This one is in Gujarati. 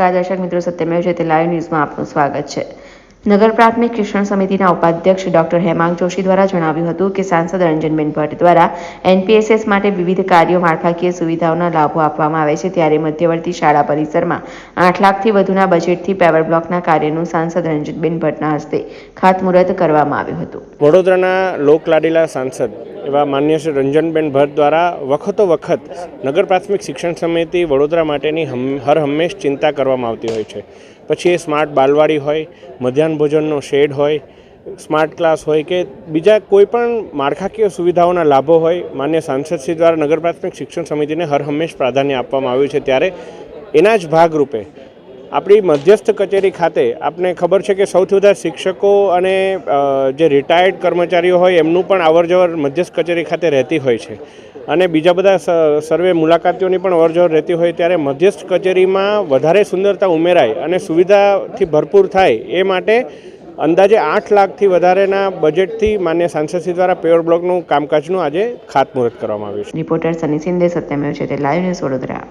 નમસ્કાર, દર્શક મિત્રો. સત્યમેવ જયતે લાઈવ ન્યૂઝમાં આપનું સ્વાગત છે. નગર પ્રાથમિક શિક્ષણ સમિતિના ઉપાધ્યક્ષ ડોક્ટર હેમાંગ જોશી દ્વારા જણાવ્યું હતું કે સાંસદ રંજનબેન ભટ્ટ દ્વારા એનપીએસએસ માટે વિવિધ કાર્યો માળખાકીય સુવિધાઓના લાભો આપવામાં આવે છે. ત્યારે મધ્યવર્તી શાળા પરિસરમાં આઠ લાખથી વધુના બજેટથી પેવર બ્લોકના કાર્યનું સાંસદ રંજનબેન ભટ્ટના હસ્તે ખાતમુહૂર્ત કરવામાં આવ્યું હતું. વડોદરાના લોકલાડીલા સાંસદ એવા માન્ય શ્રી રંજનબેન ભટ્ટ દ્વારા વખતો વખત નગર પ્રાથમિક શિક્ષણ સમિતિ વડોદરા માટેની હર હંમેશ ચિંતા કરવામાં આવતી હોય છે. પછી એ સ્માર્ટ બાલવાડી હોય, મધ્યાહન ભોજનનો શેડ હોય, સ્માર્ટ ક્લાસ હોય કે બીજા કોઈપણ માળખાકીય સુવિધાઓના લાભો હોય, માન્ય સાંસદશ્રી દ્વારા નગર પ્રાથમિક શિક્ષણ સમિતિને હર હંમેશ પ્રાધાન્ય આપવામાં આવ્યું છે. ત્યારે એના જ ભાગરૂપે આપણી મધ્યસ્થ કચેરી ખાતે આપને ખબર છે કે સૌથી વધારે શિક્ષકો અને જે રિટાયર્ડ કર્મચારીઓ હોય એમનું પણ અવરજવર મધ્યસ્થ કચેરી ખાતે રહેતી હોય છે. અને બીજા બધા સર્વે મુલાકાતીઓની પણ અવરજવર રહેતી હોય ત્યારે મધ્યસ્થ કચેરીમાં વધારે સુંદરતા ઉમેરાય અને સુવિધાથી ભરપૂર થાય એ માટે અંદાજે આઠ લાખથી વધારેના બજેટથી માન્ય સાંસદશ્રી દ્વારા પેવર બ્લોકનું કામકાજનું આજે ખાતમુહૂર્ત કરવામાં આવ્યું છે. Reporter Sunny Sindhe Satyamev Jayate live news Vadodara.